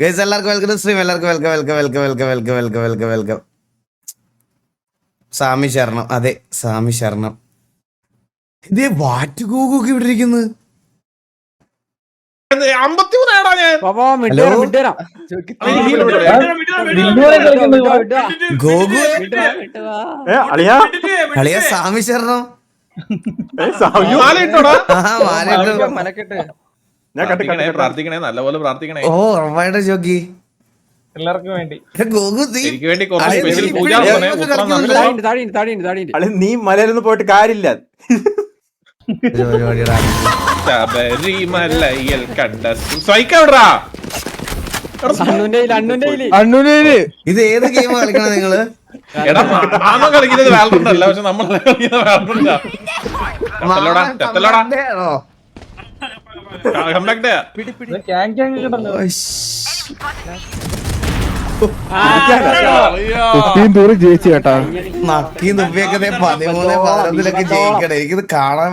Guys എല്ലാവർക്കും welcome stream എല്ലാവർക്കും welcome welcome welcome welcome welcome welcome welcome welcome സ്വാമി ശരണം അതെ സ്വാമി ശരണം ഇതേ വാറ്റുകൂകൊക്കെ ഇവിടെ ഇരിക്കുന്നു സാമി സ്വാമി ശരണം മാല ഇട്ടോ മനക്കെട്ട് പ്രാർത്ഥിക്കണേ നല്ലപോലെ പ്രാർത്ഥിക്കണേ ഓ ജോക്കി എല്ലാവർക്കും വേണ്ടി വേണ്ടി നീ മലയിലൊന്നും പോയിട്ട് കാര്യമില്ല ഇത് ഏത് ഗെയിം കളിക്കണ നിങ്ങള് എടാ കളിക്കുന്നത് വേറെ പക്ഷെ നമ്മൾ കളിക്കുന്നത് വേറെ കം കാണാൻ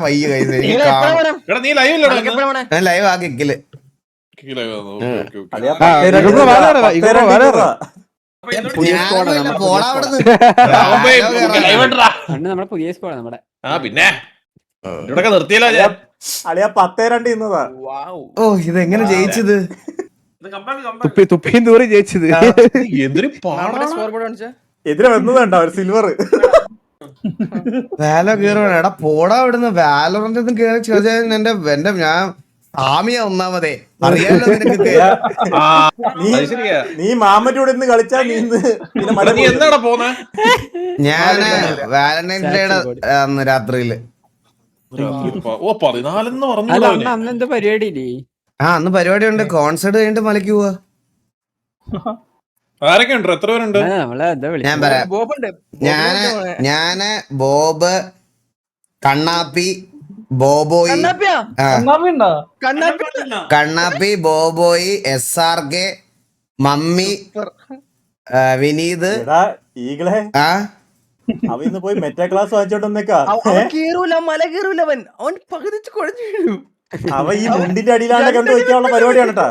വയ്യ ലൈവ് പിന്നെ ഇവിടെ നിർത്തിയല്ലോ അളിയ പത്തേ രണ്ട് ഇന്നതാ ഓ ഇത് എങ്ങനെ ജയിച്ചത് തുപ്പിയും തൂറി ജയിച്ചത് എതിരെ വന്നതാണ്ട ഒരു സിൽവർ വാലോ കയറുവാണ് എടാ പോടാ ഇവിടുന്ന് വാലോറിന്റെ ഒന്നും കയറി ചോദിച്ചാൽ എന്റെ എന്റെ ഞാൻ ആമിയ ഒന്നാമതേ നീ മാമന്റെ ഇന്ന് കളിച്ചാ നീ ഇന്ന് ഞാൻ വാലന്റൈൻസ് ഡേയുടെ രാത്രിയില് പറഞ്ഞു അന്ന് പരിപാടി ആ അന്ന് പരിപാടി ഉണ്ട് കോൺസേർട്ട് കഴിഞ്ഞിട്ട് മലയ്ക്ക് പോവാ എത്ര പേരുണ്ട് ഞാൻ ഞാന് ഞാന് ബോബ് കണ്ണാപ്പി ബോബോയി കണ്ണാപ്പി ബോബോയി S R K mummy Vineeth ഈകളെ ആ അവൻ ഇന്ന് പോയി മെറ്റാ ക്ലാസ് വാങ്ങിച്ചോണ്ടെന്നേക്കാ കേറൂല മല കേറൂല അവൻ അവൻ പകുതിച്ച് അവ ഈ മുണ്ടിന്റെ അടിയിലാണ് കണ്ടു വെക്കാനുള്ള പരിപാടിയാണ് കേട്ടാ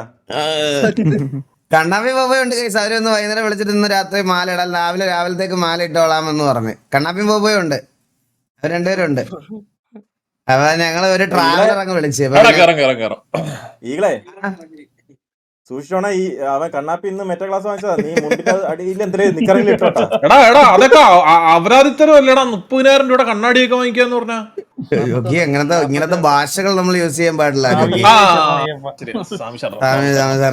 കണ്ണാപ്പി ഉണ്ട് കൈസ് അവരൊന്ന് വൈകുന്നേരം വിളിച്ചിട്ട് ഇന്ന് രാത്രി മാല ഇടാൻ രാവിലെ രാവിലത്തേക്ക് മാല എന്ന് പറഞ്ഞ് കണ്ണാപ്പി ബോബോയ് ഉണ്ട് അവർ രണ്ടുപേരും ഉണ്ട് അപ്പൊ ഞങ്ങൾ ഒരു ട്രാവലർ അങ്ങ് വിളിച്ചു ഈകളെ സൂക്ഷിച്ചോണ ഈ അവൻ കണ്ണാപ്പി ഇന്ന് മെറ്റ ക്ലാസ് വാങ്ങിച്ചതാ നീ മുമ്പിന്റെ എടാ എടാ അതൊക്കെ അപരാധിത്തരം അല്ലടാ മുപ്പതിനായിരം രൂപ കണ്ണാടിയൊക്കെ വാങ്ങിക്കാന്ന് പറഞ്ഞാ യോഗി അങ്ങനത്തെ ഇങ്ങനത്തെ ഭാഷകൾ നമ്മൾ യൂസ് ചെയ്യാൻ പാടില്ല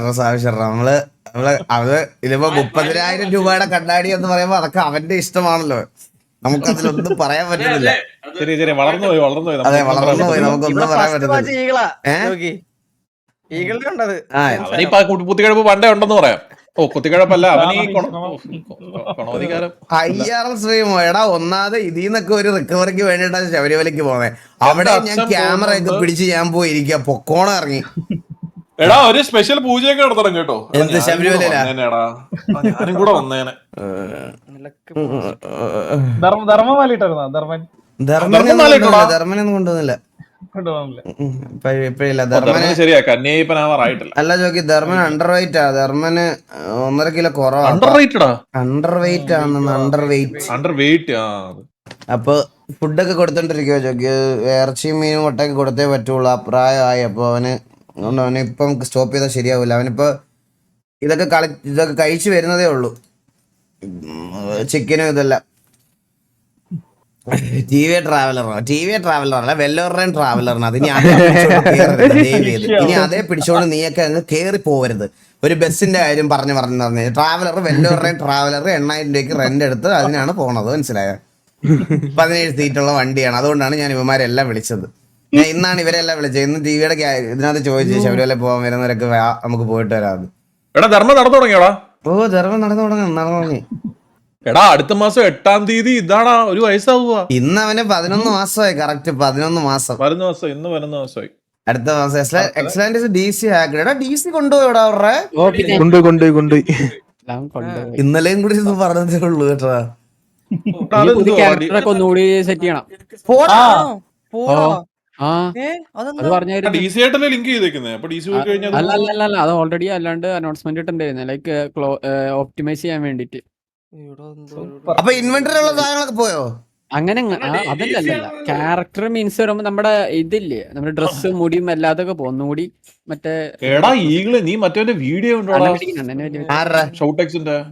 നമ്മള് നമ്മള് അത് ഇതിപ്പോ മുപ്പതിനായിരം രൂപയുടെ കണ്ണാടി എന്ന് പറയുമ്പോ അതൊക്കെ അവന്റെ ഇഷ്ടമാണല്ലോ നമുക്കതിലൊന്നും പറയാൻ പറ്റുന്നില്ല അതെ വളർന്നു പോയി നമുക്കൊന്നും പറയാൻ പറ്റുന്നില്ല ഏഹ് അവനിപ്പോ കുത്തിക്കഴപ്പ് പണ്ടേ ഉണ്ടെന്ന് പറയാം ഓ കുത്തിക്കഴപ്പല്ല എടാ ഒന്നാമത് ഇതിൽ നിന്നൊക്കെ ഒരു റിക്കവറിക്ക് വേണ്ടിയിട്ടാണ് ശബരിമലക്ക് പോകുന്നത് അവിടെ ഞാൻ ക്യാമറ ഒക്കെ പിടിച്ച് ഞാൻ പോയി ഇരിക്കുക പൊക്കോണ ഇറങ്ങി എടാ ഒരു സ്പെഷ്യൽ പൂജയൊക്കെ നടത്തണം കേട്ടോ എന്ത് ശബരിമലയിലാടാ ഞാനും ധർമ്മൻ ധർമ്മൻ കൊണ്ടുവന്നില്ല അല്ല ജോക്കി ധർമ്മൻ അണ്ടർ വെയിറ്റ് ആ ധർമ്മന് ഒന്നര കിലോ കുറവാ അണ്ടർ വെയിറ്റ് അണ്ടർ വെയിറ്റ് ആണെന്ന് അണ്ടർ വെയിറ്റ് അണ്ടർ വെയിറ്റ് അപ്പൊ ഫുഡൊക്കെ കൊടുത്തോണ്ടിരിക്കുവോ ജോക്കി ഇറച്ചിയും മീനും മുട്ടയൊക്കെ കൊടുത്തേ പറ്റുള്ളൂ ആ പ്രായമായി അപ്പൊ അവന് അതുകൊണ്ട് ഇപ്പം സ്റ്റോപ്പ് ചെയ്താൽ ശരിയാവില്ല അവനിപ്പോ ഇതൊക്കെ കളി ഇതൊക്കെ കഴിച്ചു വരുന്നതേ ഉള്ളൂ ചിക്കനും ഇതെല്ലാം ടി വി ട്രാവലറോ ടി വി ട്രാവലർ അല്ല വെല്ലോറിയൻ ട്രാവലറിന് അത് ഞാൻ ഇനി അതേ പിടിച്ചോണ്ട് നീയൊക്കെ അങ്ങ് കേറി പോവരുത് ഒരു ബസ്സിന്റെ കാര്യം പറഞ്ഞു പറഞ്ഞു പറഞ്ഞു ട്രാവലർ വെല്ലോറിയൻ ട്രാവലർ എണ്ണായിരം രൂപയ്ക്ക് റെന്റ് എടുത്ത് അതിനാണ് പോണത് മനസ്സിലായ പതിനേഴ് സീറ്റുള്ള വണ്ടിയാണ് അതുകൊണ്ടാണ് ഞാൻ ഇവന്മാരെല്ലാം വിളിച്ചത് ഞാൻ ഇന്നാണ് ഇവരെല്ലാം വിളിച്ചത് ഇന്ന് ടി വിയുടെ ഇതിനകത്ത് ചോദിച്ചു ശബരിമല പോകാൻ വരുന്നവരൊക്കെ നമുക്ക് പോയിട്ട് വരാമെന്ന് ഓ ധർമ്മം നടന്നു തുടങ്ങണം നടന്നു തുടങ്ങി എടാ അടുത്ത മാസം എട്ടാം തീയതി ഇതാണാ ഒരു വയസ്സാവുക ഇന്ന് അവന് പതിനൊന്ന് മാസമായി കറക്റ്റ് പതിനൊന്ന് മാസം പതിനൊന്ന് മാസം ഇന്ന് പതിനൊന്ന് മാസമായി അടുത്ത മാസം എക്സലന്റ് ഡി സി ഹാക്കർ എടാ ഡി സി കൊണ്ടുപോയി അവരുടെ കൊണ്ടുപോയി കൊണ്ടുപോയി കൊണ്ടുപോയി ഇന്നലെയും കൂടി ഇത് പറഞ്ഞതേ ഉള്ളൂ കേട്ടോ ഒന്നുകൂടി അത് ഓൾറെഡി അല്ലാണ്ട് അനൗൺസ്മെന്റ് ഇട്ടുണ്ടായിരുന്നു ലൈക്ക് ഓപ്റ്റിമൈസ് ചെയ്യാൻ വേണ്ടിട്ട് അപ്പൊ ഉള്ള സാധനങ്ങളൊക്കെ പോയോ അങ്ങനെ അതല്ലല്ല ക്യാരക്ടർ മീൻസ് വരുമ്പോ നമ്മുടെ ഇതില്ലേ നമ്മുടെ ഡ്രസ് മുടിയും അല്ലാതൊക്കെ പോകുന്നു കൂടി മറ്റേ എടാ ഈഗിള് നീ മറ്റേ വീഡിയോ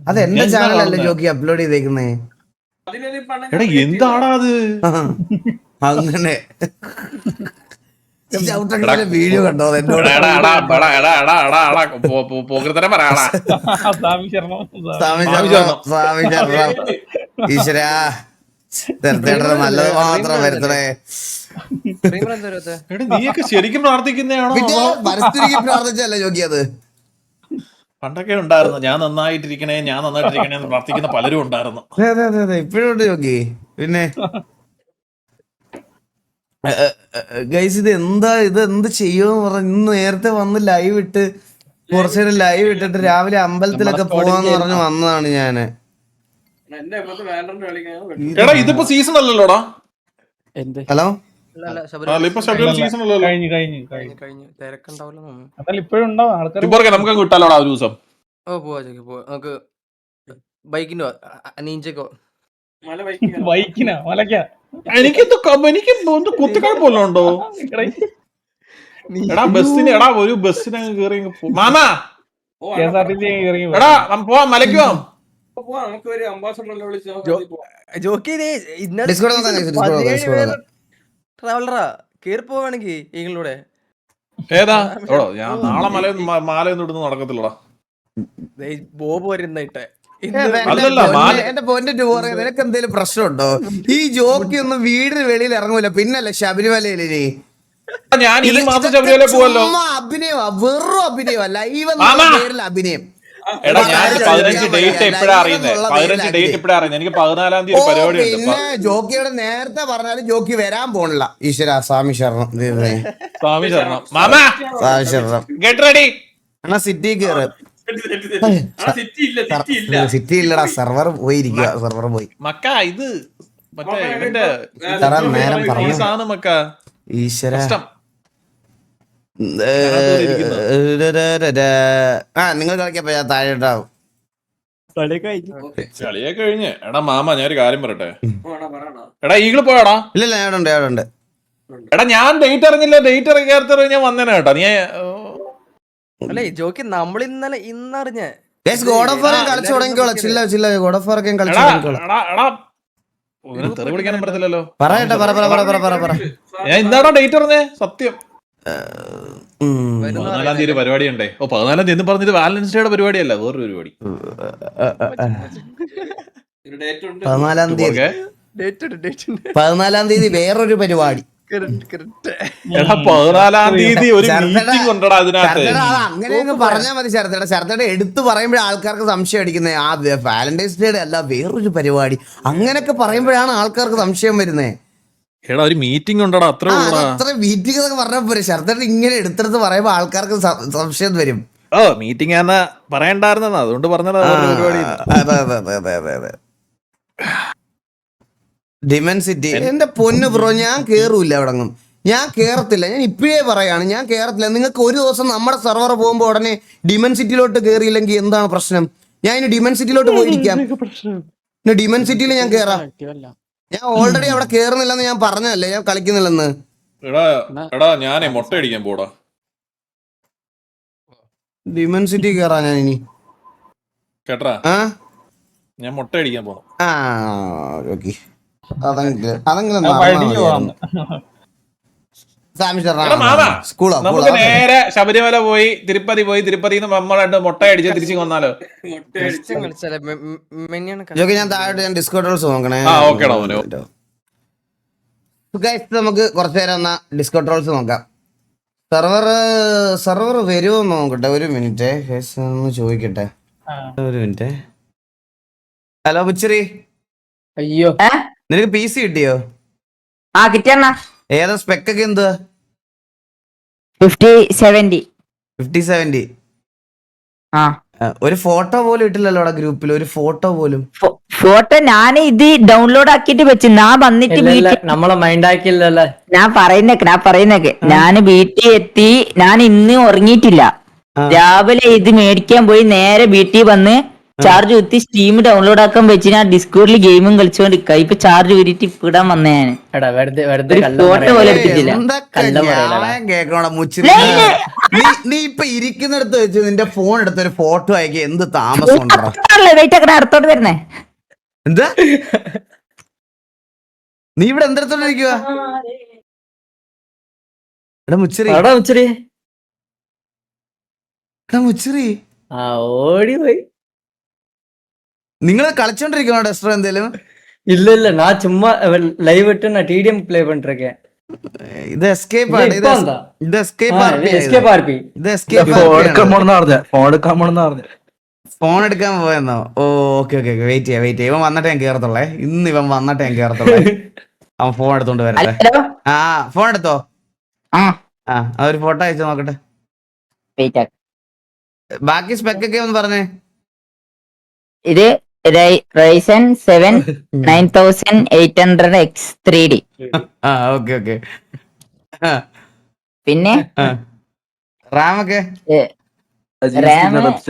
അത് എന്റെ ചാനലല്ലേ ജോക്കി അപ്ലോഡ് ചെയ്തേക്കുന്നേ എടാ എന്താടാ അത് അങ്ങനെ വീഡിയോ കണ്ടോ പോകൃതരം സ്വാമി നല്ലത് മാത്രം വരുത്തണേ ശരിക്കും പ്രാർത്ഥിച്ചല്ല അത് പണ്ടൊക്കെ ഉണ്ടായിരുന്നു ഞാൻ നന്നായിട്ടിരിക്കണേ ഞാൻ നന്നായിട്ടിരിക്കണേ എന്ന് പ്രാർത്ഥിക്കുന്ന പലരും ഉണ്ടായിരുന്നു അതെ അതെ അതെ പിന്നെ ഗൈസ് ഇത് എന്താ ഇത് എന്ത് ചെയ്യുമെന്ന് പറഞ്ഞു ഇന്ന് നേരത്തെ വന്ന് ലൈവ് ഇട്ട് കുറച്ചു നേരം ലൈവ് ഇട്ടിട്ട് രാവിലെ അമ്പലത്തിലൊക്കെ പോവാന്ന് പറഞ്ഞു വന്നതാണ് ഞാന് എടാ ഇതിപ്പോ സീസൺ അല്ലല്ലോടാ ഹലോ ദിവസം ഓ നമുക്ക് ബൈക്കിന്റെ ബൈക്കിനാ എനിക്കെന്ത് എനിക്ക് എന്ത് കുത്തിക്കഴപ്പല്ലോ എടാ ബസ്സിന് എടാ ഒരു ബസ്സിന് അങ്ങ് കേറി മാമാ എടാ പോവാം കേറി ഏതാ ഞാൻ നാളെ മാല മാലയൊന്നും ഇടുന്ന് നടക്കത്തില്ലടാ ബോബ് വരുന്ന എന്റെ പോയിന്റ് ടൂർ നിനക്ക് എന്തെങ്കിലും പ്രശ്നമുണ്ടോ ഈ ജോക്കി ഒന്നും വീടിന് വെളിയിൽ ഇറങ്ങൂല പിന്നല്ലേ ശബരിമലയിൽ ഇനി ഞാൻ ഈ മാസം ശബരിമല പോവല്ലോ അഭിനയമാ വെറും അഭിനയമാ ലൈവ് എന്ന പേരിൽ അഭിനയം എടാ ഞാൻ പതിനഞ്ച് ഡേറ്റ് എപ്പോഴാ അറിയുന്നത് പതിനഞ്ച് ഡേറ്റ് എപ്പോഴാ അറിയുന്നത് എനിക്ക് പതിനാലാം തീയതി പരിപാടി പിന്നെ ജോക്കിയുടെ നേരത്തെ പറഞ്ഞാലും ജോക്കി വരാൻ പോണില്ല ഈശ്വര സ്വാമി ശരണം സ്വാമി ശരണം മാമ സ്വാമി ശരണം ഗെറ്റ് റെഡി എന്നാ സിറ്റി കയറ് സിറ്റി ഇല്ലടാ സെർവർ പോയിരിക്കുക സെർവർ പോയി മക്ക ഇത് നേരം ഈശ്വര ആ നിങ്ങൾ കളിക്കപ്പോ ഞാൻ താഴെ ഉണ്ടാവും ചളിയെ കഴിഞ്ഞ് എടാ മാമ ഞാൻ ഒരു കാര്യം പറയട്ടെ എടാ ഈഗിൾ പോയടാ ഇല്ല ഇല്ല ഞാനുണ്ട് ഞാനുണ്ട് എടാ ഞാൻ ഡേറ്റ് അറിഞ്ഞില്ല ഡേറ്റ് അറിയാത്ത ഞാൻ വന്നേനെ കേട്ടോ നീ അല്ലേ ജോക്കി നമ്മൾ ഇന്നലെ ഇന്നറിഞ്ഞ ഗോഡ് ഓഫ് ചില്ല ചില്ല ഗോഡ് ഓഫ് പറ പറ പറ പറ പറ ഡേറ്റ് സത്യം തീയതി ഓ പതിനാലാം തീയതി പറഞ്ഞത് വാലൻസ് പരിപാടിയല്ല വേറൊരു പരിപാടി പതിനാലാം തീയതി പതിനാലാം തീയതി വേറൊരു പരിപാടി പതിനാലാം തീയതി ഒരു മീറ്റിംഗ് ഉണ്ടടാ അതിനകത്ത് അങ്ങനെയൊക്കെ പറഞ്ഞാൽ മതി ശരതയുടെ ശരതയുടെ എടുത്ത് പറയുമ്പോൾ ആൾക്കാർക്ക് സംശയം അടിക്കുന്നത് ആ വാലന്റൈൻസ് ഡേയുടെ അല്ല വേറൊരു പരിപാടി അങ്ങനെയൊക്കെ പറയുമ്പോഴാണ് ആൾക്കാർക്ക് സംശയം വരുന്നേ എടാ ഒരു മീറ്റിംഗ് ഉണ്ടടാ അത്ര അത്ര മീറ്റിംഗ് എന്നൊക്കെ പറഞ്ഞാൽ പോരെ ശരതയുടെ ഇങ്ങനെ എടുത്തെടുത്ത് പറയുമ്പോൾ ആൾക്കാർക്ക് സംശയം വരും ഓ മീറ്റിംഗ് ആണെന്ന് പറയണ്ടായിരുന്ന അതുകൊണ്ട് പറഞ്ഞത് പരിപാടി അതെ അതെ അതെ അതെ അതെ ഡിമെൻസിറ്റി എന്റെ പൊന്നു ബ്രോ ഞാൻ കേറൂല അവിടെ ഞാൻ കേറത്തില്ല ഞാൻ ഇപ്പോഴേ പറയാണ് ഞാൻ കേറത്തില്ല നിങ്ങൾക്ക് ഒരു ദിവസം നമ്മുടെ സെർവർ പോകുമ്പോൾ ഉടനെ ഡിമെൻസിറ്റിയിലോട്ട് കേറിയില്ലെങ്കിൽ എന്താണ് പ്രശ്നം ഞാൻ ഇനി ഡിമെൻസിറ്റിയിലോട്ട് പോയിരിക്കാം പിന്നെ ഡിമെൻസിറ്റിയിൽ ഞാൻ കേറാം ഞാൻ ഓൾറെഡി അവിടെ കേറുന്നില്ലെന്ന് ഞാൻ പറഞ്ഞല്ലേ ഞാൻ കളിക്കുന്നില്ലെന്ന് എടാ അടിക്കാൻ പോടാ കേറാ ഞാൻ ഇനി കേട്ടാ ഞാൻ മുട്ട അടിക്കാൻ പോണം ആ ഓക്കെ നമുക്ക് നേരെ ശബരിമല പോയി തിരുപ്പതി പോയി തിരുപ്പതി നമ്മളായിട്ട് മുട്ട അടിച്ച് തിരിച്ചു കൊന്നാലോ ഞാൻ ഞാൻ നോക്കണേ നമുക്ക് കുറച്ചു നേരം എന്നാ ഡിസ്കൗണ്ട് റോൾസ് നോക്കാം സെർവർ സെർവർ വരുമോ നോക്കട്ടെ ഒരു മിനിറ്റ് ഒന്ന് ചോദിക്കട്ടെ ഒരു മിനിറ്റ് ഹലോ ബുച്ചറി അയ്യോ നിനക്ക് പി സി കിട്ടിയോ ആ കിട്ടിയെന്നാ ഏതാ സ്പെക് ഒക്കെ എന്ത് ഫിഫ്റ്റി സെവന്റി ഫിഫ്റ്റി സെവന്റി ആ ഒരു ഫോട്ടോ പോലും ഇട്ടില്ലല്ലോ ഗ്രൂപ്പിൽ ഒരു ഫോട്ടോ പോലും ഫോട്ടോ ഞാൻ ഇത് ഡൗൺലോഡ് ആക്കിട്ട് വെച്ച് ഞാൻ വന്നിട്ട് നമ്മളെ മൈൻഡ് ആക്കില്ലല്ലേ ഞാൻ പറയുന്നേക്ക് ഞാൻ പറയുന്നേക്ക് ഞാൻ വീട്ടിൽ എത്തി ഞാൻ ഇന്ന് ഉറങ്ങിയിട്ടില്ല രാവിലെ ഇത് മേടിക്കാൻ പോയി നേരെ വീട്ടിൽ വന്ന് ചാർജ് കുത്തി സ്റ്റീം ഡൗൺലോഡ് ആക്കാൻ വെച്ച് ഞാൻ ഡിസ്കോഡിൽ ഗെയിമും കളിച്ചുകൊണ്ടിരിക്ക ഇപ്പൊ ചാർജ് ഊരിട്ട് ഇപ്പിടാൻ വന്ന ഞാൻ ഫോട്ടോ പോലെ എടുത്തിട്ടില്ല നീ ഇപ്പൊ ഇരിക്കുന്നിടത്ത് വെച്ച് നിന്റെ ഫോൺ എടുത്ത് ഒരു ഫോട്ടോ അയക്കുക എന്ത് താമസം അടുത്തോട്ട് വരുന്നേ എന്താ നീ ഇവിടെ എന്തെടുത്തോണ്ടിരിക്കുക എടാ മുച്ചിറി എടാ ആ ഓടി പോയി നിങ്ങൾ കളിച്ചോണ്ടിരിക്കണോ ഡെസ്റ്റർ എന്തേലും இல்ல இல்ல நான் சும்மா லைவ் விட்டு நான் டிடிஎம் ப்ளே பண்ணிருக்கேன் ഇത് എസ്കേപ്പ് ഇത് ആണ് ഇത് ഇപ്പൊ എന്താ? ഇത് എസ്കേപ്പ് எஸ்கேப் ஆர்பி ഇത് എസ്കേപ്പ് ഫോൺ എടുക്കാൻ പോണെന്ന് പറഞ്ഞ ഫോൺ എടുക്കാൻ പോണെന്ന് പറഞ്ഞ ഫോൺ എടുക്കാൻ പോയെന്നോ ഓ ഓക്കെ ഓക്കെ വെയിറ്റ് ചെയ്യാം വെയിറ്റ് ചെയ്യാം ഇവൻ വന്നിട്ട് ഞാൻ കേറത്തുള്ളേ ഇന്ന് ഇവൻ വന്നിട്ട് ഞാൻ കേറത്തുള്ളേ അവൻ ഫോൺ എടുത്തോണ്ട് വരട്ടെ ഹലോ ആ ഫോൺ എടുത്തോ ആ ആ ആ ഒരു ഫോട്ടോ അയച്ചു നോക്കട്ടെ വെയിറ്റ് ആക്ക ബാക്കി സ്പെക്ക് ഒക്കെ ഒന്ന് പറഞ്ഞേ ഇത് Ryzen seven nine thousand eight hundred X three D okay okay പിന്നെ റാം ഒക്കെ അങ്ങനെ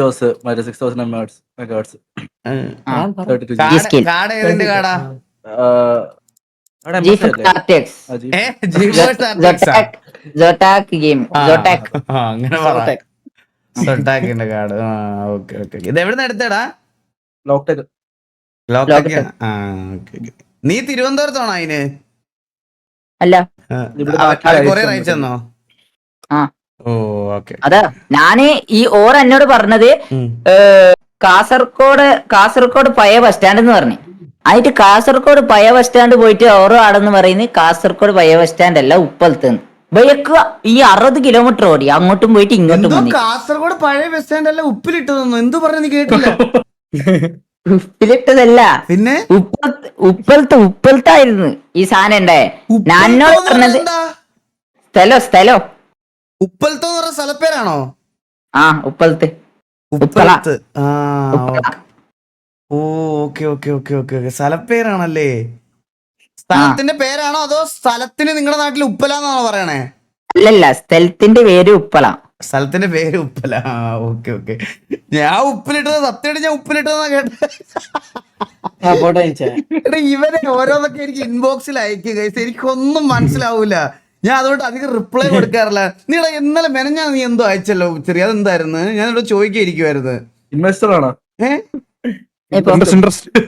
കാർഡ് ഓക്കെ ഓക്കെ ഇത് എവിടെ നിന്ന് എടുത്തേടാ നീ തിരുവനന്തപുരത്താണോ അതിന് അല്ല അതാ ഞാന് ഈ ഓർ എന്നോട് പറഞ്ഞത് കാസർഗോഡ് കാസർഗോഡ് പഴയ ബസ് സ്റ്റാൻഡ് എന്ന് പറഞ്ഞു അതിട്ട് കാസർഗോഡ് പഴയ ബസ് സ്റ്റാൻഡ് പോയിട്ട് ഓറ ആടെന്ന് പറയുന്നത് കാസർഗോഡ് പഴയ ബസ് സ്റ്റാൻഡ് അല്ല ഉപ്പലത്ത് ബൈക്ക് ഈ അറുപത് കിലോമീറ്റർ ഓടി അങ്ങോട്ടും പോയിട്ട് ഇങ്ങോട്ടും കാസർഗോഡ് പഴയ ബസ് സ്റ്റാൻഡ് അല്ല ഉപ്പിലിട്ടതെന്നോ എന്ത് പറഞ്ഞു കേട്ടില്ല ഉപ്പിലിട്ടതല്ല പിന്നെ ഉപ്പ ഉപ്പലത്തെ ആയിരുന്നു ഈ സാധനം ഉണ്ടായ നാനോ പറഞ്ഞത് സ്ഥലോ സ്ഥലോ ഉപ്പലത്ത് പറഞ്ഞ സ്ഥലപ്പേരാണോ ആ ഉപ്പലത്ത് സ്ഥലപ്പേരാണല്ലേ സ്ഥലത്തിന്റെ പേരാണോ അതോ സ്ഥലത്തിന് നിങ്ങളുടെ നാട്ടിൽ ഉപ്പലാന്നാണോ പറയണേ അല്ലല്ല സ്ഥലത്തിന്റെ പേര് ഉപ്പള സ്ഥലത്തിന്റെ പേര് ഉപ്പല ആ ഓക്കെ ഓക്കെ ഞാൻ ഉപ്പിലിട്ടത് സത്യമായിട്ട് ഞാൻ ഉപ്പിലിട്ടതാ കേട്ടത് ഇവരെ ഓരോന്നൊക്കെ എനിക്ക് ഇൻബോക്സിൽ അയക്കുക എനിക്കൊന്നും മനസ്സിലാവൂല ഞാൻ അതുകൊണ്ട് അധികം റിപ്ലൈ കൊടുക്കാറില്ല നീടാ ഇന്നലെ മെനഞ്ഞാ നീ എന്തോ അയച്ചല്ലോ ചെറിയ അതെന്തായിരുന്നു ഞാൻ ഇവിടെ ചോദിക്കായിരിക്കുമായിരുന്നു ഇൻവെസ്റ്റർ ആണോ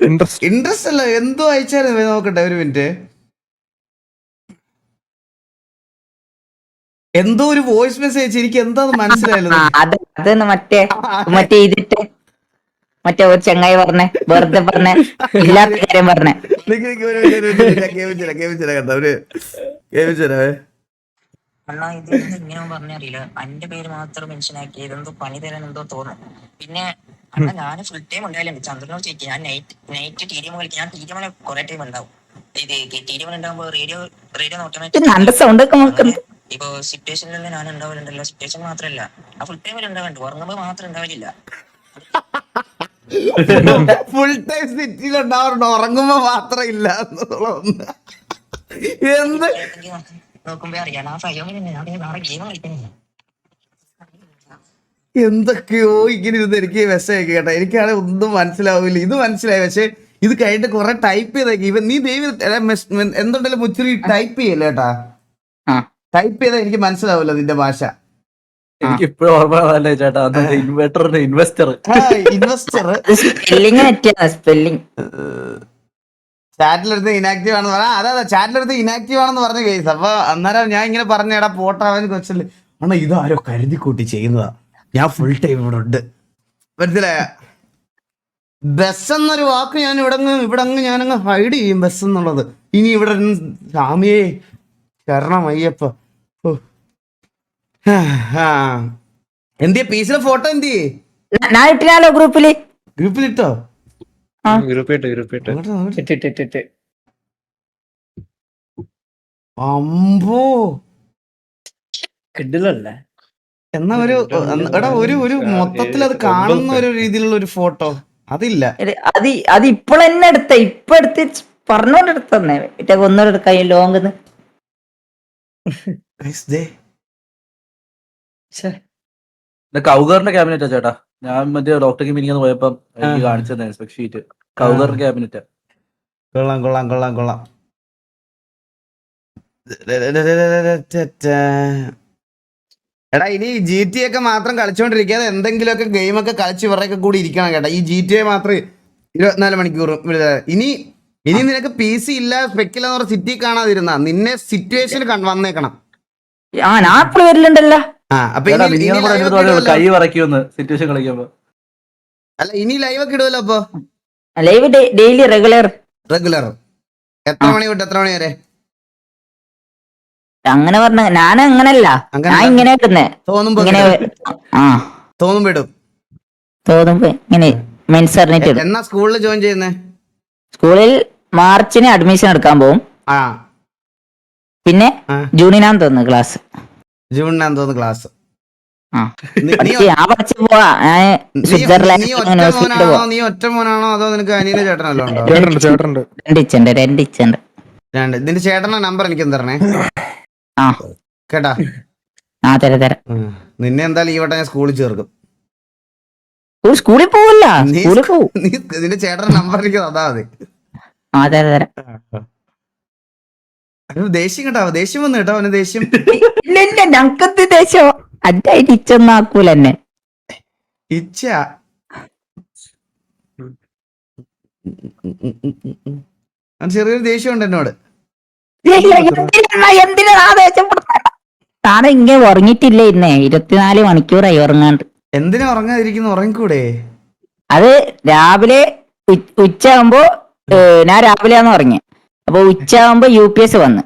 ഇൻട്രസ്റ്റ് അല്ല എന്തോ അയച്ചായിരുന്നു നോക്കട്ടെ ഒരു മിനിറ്റ് എന്തോ ഒരു വോയിസ് മെസ്സേജ് എനിക്ക് എന്താ മനസ്സിലായില്ല അത് മറ്റേ മറ്റേ ഇതിട്ട് മറ്റേ ഒരു ചങ്ങായി പറഞ്ഞേ വെറുതെ പറഞ്ഞേ ഇല്ലാത്ത കാര്യം പറഞ്ഞേ അണ്ണാ ഇത് ഇങ്ങനെ അറിയില്ല അന്റെ പേര് മാത്രം മെൻഷൻ ആക്കി ഇതെന്തോ പണി തരാൻ എന്തോ തോന്നുന്നു പിന്നെ അണ്ണാ ഞാൻ ഫുൾ ടൈം ഉണ്ടായാലും ചന്ദ്രനോ ചേച്ചി ഞാൻ നൈറ്റ് നൈറ്റ് ടീരിയം കളിക്കും ഞാൻ ടീരിയം കുറെ ടൈം ഉണ്ടാവും ഇത് ടീരിയം ഉണ്ടാകുമ്പോ റേഡിയോ റേഡിയോ ഓട്ടോമാറ്റിക് സൗണ്ട് ഒക്കെ ഇപ്പൊ സിറ്റുവേഷനിൽ ഞാൻ ഉണ്ടാവലുണ്ടല്ലോ സിറ്റുവേഷൻ മാത്രല്ല ആ ഫുൾ ടൈമിൽ ഉണ്ടാവണ്ട് ഉറങ്ങുമ്പോ മാത്രം ഉണ്ടാവില്ല ഫുൾ ടൈം സിറ്റിയിൽ ഉണ്ടാവാറുണ്ട് ഉറങ്ങുമ്പോ മാത്രം ഇല്ല എന്ത് ആ എന്തൊക്കെയോ ഇങ്ങനെ ഇരുന്ന് എനിക്ക് വിഷയൊക്കെ കേട്ടോ എനിക്കാണെങ്കിൽ ഒന്നും മനസ്സിലാവില്ല ഇത് മനസ്സിലായി പക്ഷെ ഇത് കഴിഞ്ഞിട്ട് കൊറേ ടൈപ്പ് ചെയ്തേക്കി നീ ദൈവം എന്തുണ്ടെങ്കിലും മുച്ചിരി ടൈപ്പ് ചെയ്യല്ലേട്ടാ ടൈപ്പ് ചെയ്താൽ എനിക്ക് മനസ്സിലാവില്ല അതിന്റെ ഭാഷ എനിക്ക് ഇപ്പോഴും ഓർമ്മ ചേട്ടാ ഇൻവെർട്ടറിന്റെ ഇൻവെസ്റ്റർ ഇൻവെസ്റ്റർ സ്പെല്ലിംഗ് സ്പെല്ലിംഗ് ചാറ്റിലെടുത്ത് ഇനാക്റ്റീവ് ആണെന്ന് പറഞ്ഞാൽ അതാ ചാറ്റിലെടുത്ത് ഇനാക്റ്റീവ് ആണെന്ന് പറഞ്ഞു കേസ് അപ്പൊ അന്നേരം ഞാൻ ഇങ്ങനെ പറഞ്ഞ എടാ പോട്ടാവൻ കൊച്ചിൽ അണ്ണ ഇതാരോ കരുതി കൂട്ടി ചെയ്യുന്നതാ ഞാൻ ഫുൾ ടൈം ഇവിടെ ഉണ്ട് മനസ്സിലായ ബസ് എന്നൊരു വാക്ക് ഞാൻ ഇവിടെ ഇവിടെ ഞാനങ്ങ് ഹൈഡ് ചെയ്യും ബസ് എന്നുള്ളത് ഇനി ഇവിടെ ഷാമിയെ ശരണം അയ്യപ്പ എന്തിയ പീസിലെ ഫോട്ടോ എന്തി ഞാൻ ഇട്ടില്ലാലോ ഗ്രൂപ്പില് ഗ്രൂപ്പിലിട്ടോ ഗ്രൂപ്പിട്ട് ഗ്രൂപ്പിട്ട് ഇട്ടിട്ടിട്ടിട്ട് അമ്പോ കിഡിലല്ലേ എന്നാ ഒരു എടാ ഒരു ഒരു മൊത്തത്തിൽ അത് കാണുന്ന ഒരു രീതിയിലുള്ള ഒരു ഫോട്ടോ അതില്ല അത് അത് ഇപ്പോൾ തന്നെ എടുത്ത ഇപ്പൊ എടുത്ത് പറഞ്ഞോണ്ട് എടുത്തന്നെ ഒന്നുകൂടെ എടുക്കാം ഈ നൈസ് കൗഗറിന്റെ ക്യാബിനറ്റാ ചേട്ടാ ഞാൻ മറ്റേ ഡോക്ടർ കിമിനിങ്ങനെ പോയപ്പം എനിക്ക് കാണിച്ചു തന്നെ സ്പെക് ഷീറ്റ് കൗഗറിന്റെ ക്യാബിനറ്റ് കൊള്ളാം കൊള്ളാം കൊള്ളാം കൊള്ളാം എടാ ഇനി ജി ടി ഒക്കെ മാത്രം കളിച്ചോണ്ടിരിക്കാതെ എന്തെങ്കിലുമൊക്കെ ഒക്കെ കളിച്ച് ഇവരൊക്കെ കൂടി ഇരിക്കണം കേട്ടാ ഈ ജി ടി എ മാത്രം ഇരുപത്തിനാല് മണിക്കൂർ ഇനി ഇനി നിനക്ക് പി സി ഇല്ല സ്പെക്കില്ല സിറ്റി കാണാതിരുന്ന നിന്നെ സിറ്റുവേഷൻ വന്നേക്കണം ആ ആപ്പിൾ വരലുണ്ടല്ലോ കൈ വറക്കുമെന്ന് സിറ്റുവേഷൻ കളിക്കുമ്പോ അല്ല ഇനി ലൈവ് ഒക്കെ ഇടുമല്ലോ അപ്പൊ ലൈവ് ഡെയിലി റെഗുലർ റെഗുലർ എത്ര മണി തൊട്ട് എത്ര മണി വരെ അങ്ങനെ പറഞ്ഞ ഞാൻ അങ്ങനല്ല ഞാൻ ഇങ്ങനെ ഇടുന്നേ തോന്നുമ്പോ ഇടും തോന്നുമ്പോ ഇങ്ങനെ മെൻസ് അറിഞ്ഞിട്ട് എന്നാ സ്കൂളിൽ ജോയിൻ ചെയ്യുന്നേ സ്കൂളിൽ മാർച്ചിന് അഡ്മിഷൻ എടുക്കാൻ പോകും പിന്നെ ജൂണിനാന്ന് തോന്നുന്നു ക്ലാസ് ജൂണിനാന്ന് തോന്നുന്നു ക്ലാസ് നീ ഒറ്റ മോനാണോ അതോ നിനക്ക് രണ്ട് ഇതിന്റെ ചേട്ടന്റെ നമ്പർ എനിക്ക് തരണേ ആ നിന്നെ ഈ ഞാൻ സ്കൂളിൽ ചേർക്കും സ്കൂളിൽ പോവില്ല നീ നിന്റെ ചേട്ടന്റെ നമ്പർ എനിക്ക് തന്നാ മതി ആ ദേഷ്യം കേട്ടോ ദേഷ്യം വന്നു കേട്ടോ അവന് ദേഷ്യം ഇല്ല ഇല്ല ഞങ്ങക്കത്ത് ദേഷ്യം അതായി ഇച്ചൊന്നും ആക്കൂല എന്നെ ഇച്ച ചെറിയൊരു ദേഷ്യമുണ്ട് എന്നോട് താനെ ഇങ്ങനെ ഉറങ്ങിട്ടില്ല ഇന്നേ ഇരുപത്തിനാല് മണിക്കൂറായി ഉറങ്ങാണ്ട് എന്തിനാ ഉറങ്ങാതിരിക്കുന്നു ഉറങ്ങിക്കൂടെ അത് രാവിലെ ഉച്ചയാകുമ്പോ ഞാൻ രാവിലെയാന്ന് ഉറങ്ങിയത് അപ്പൊ ഉച്ചയാകുമ്പോ യു പി എസ് വന്ന്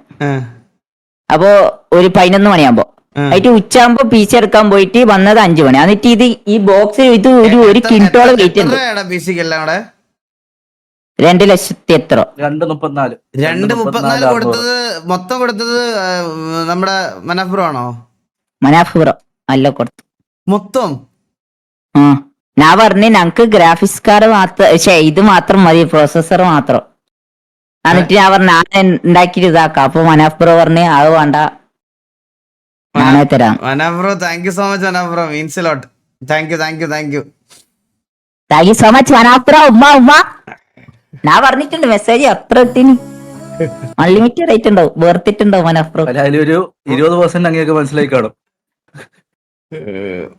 അപ്പോ ഒരു പതിനൊന്ന് മണിയാകുമ്പോ അതിട്ട് ഉച്ചയാകുമ്പോ പി സി എടുക്കാൻ പോയിട്ട് വന്നത് അഞ്ചു മണി എന്നിട്ട് ഇത് ഈ ബോക്സിൽ ഇത് ഒരു ഒരു കിൻറ്റോളം വെയിറ്റ് ഉണ്ട് രണ്ട് ലക്ഷത്തി എത്ര രണ്ട് മുപ്പത്തിനാല് രണ്ട് മുപ്പത്തിനാല് കൊടുത്തത് മൊത്തം കൊടുത്തത് നമ്മുടെ മനാഫ്രോ ആണോ മനാഫ്രോ അല്ല കൊടുത്തു മൊത്തം ഞാൻ പറഞ്ഞു ഞങ്ങക്ക് ഗ്രാഫിക്സ് കാർഡ് മാത്രം ഇത് മാത്രം മതി പ്രോസസർ മാത്രം എന്നിട്ട് ഞാൻ പറഞ്ഞു ആന ഉണ്ടാക്കിട്ട് ഇതാക്കാം അപ്പൊ മനോഫ് ബ്രോ പറഞ്ഞു അത് വേണ്ട ഞാനേ തരാം മനോഫ് thank you so much മനോഫ് means lot thank you thank you thank you thank you so much മനോഫ് ഉമ്മ ഉമ്മ ഞാൻ പറഞ്ഞിട്ടുണ്ട് മെസ്സേജ് എത്ര ഇട്ടിനി അൺലിമിറ്റഡ് ആയിട്ട് ഉണ്ടാവും വേർത്തിട്ടുണ്ടാവും മനോഫ് ബ്രോ അതിലൊരു ഇരുപത് പെർസെന്റ് അങ്ങനെയൊക്കെ മനസ്സിലായി കാണും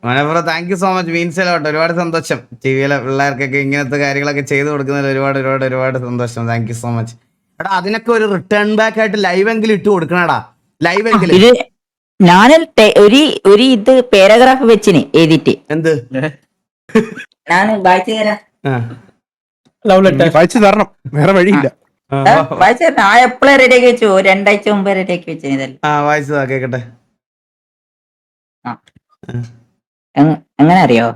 മനോഹ്ര thank you so much means lot ഒരുപാട് സന്തോഷം ടി വിയിലെ പിള്ളേർക്കൊക്കെ ഇങ്ങനത്തെ കാര്യങ്ങളൊക്കെ ചെയ്തു കൊടുക്കുന്നതിൽ ഒരുപാട് ഒരുപാട് ഒരുപാട് സന്തോഷം താങ്ക് യു സോ മച്ച് എടാ അതിനൊക്കെ ഒരു റിട്ടേൺ ബാക്ക് ആയിട്ട് ലൈവ് എങ്കിലും ഇട്ട് കൊടുക്കണടാ ലൈവ് എങ്കിലും ഞാൻ ഒരു ഒരു ഇത് പാരഗ്രാഫ് വെച്ചിന് എഴുതിട്ട് എന്ത് ഞാൻ വായിച്ചു തരാം വായിച്ചു തരണം വേറെ വഴിയില്ല വായിച്ചു ആ കേക്കട്ടെ അറിയോ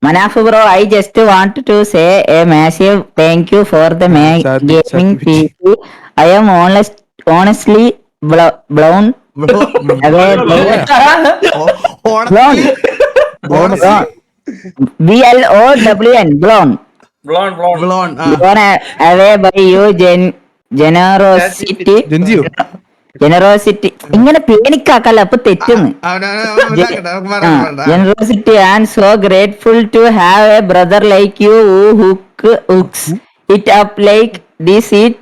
Manafu bro, I just want to say a massive thank you for the gaming PC. I am honestly blown BLOWN. Blown ah. away by your generosity. Generosity ഇങ്ങനെ പേനിക്കാക്കല്ല അപ്പൊ തെറ്റുന്നു generosity and so grateful to have a brother like you hook hooks it up like this it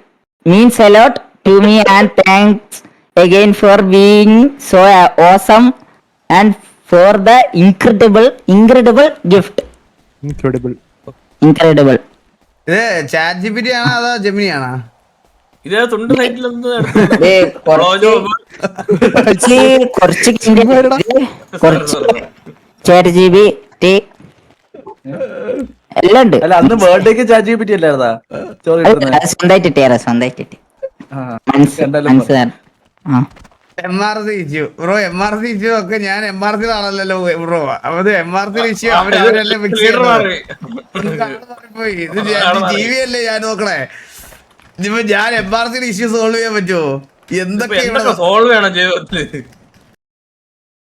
means a lot to me and thanks again for being so awesome and for the incredible incredible gift incredible incredible ഇത് chat GPT ആണോ അതോ Gemini ആണോ ഇതിനകത്തുണ്ട് കുറച്ച് കുറച്ച് T അല്ല അന്ന് ബർത്ത്ഡേക്ക് ചാറ്റ് ആ bro M R C issue ഒക്കെ ഞാൻ എം ആർ സി ആണല്ലോ ബ്രോ അത് എം ആർ സി ഇഷ്യൂ ഇത് ജി അല്ലേ ഞാൻ നോക്കണേ ഇനിയിപ്പോ ഞാൻ എം ആർ സിയുടെ ഇഷ്യൂ സോൾവ് ചെയ്യാൻ പറ്റുമോ എന്തൊക്കെ സോൾവ് ചെയ്യണം ജീവിതത്തില്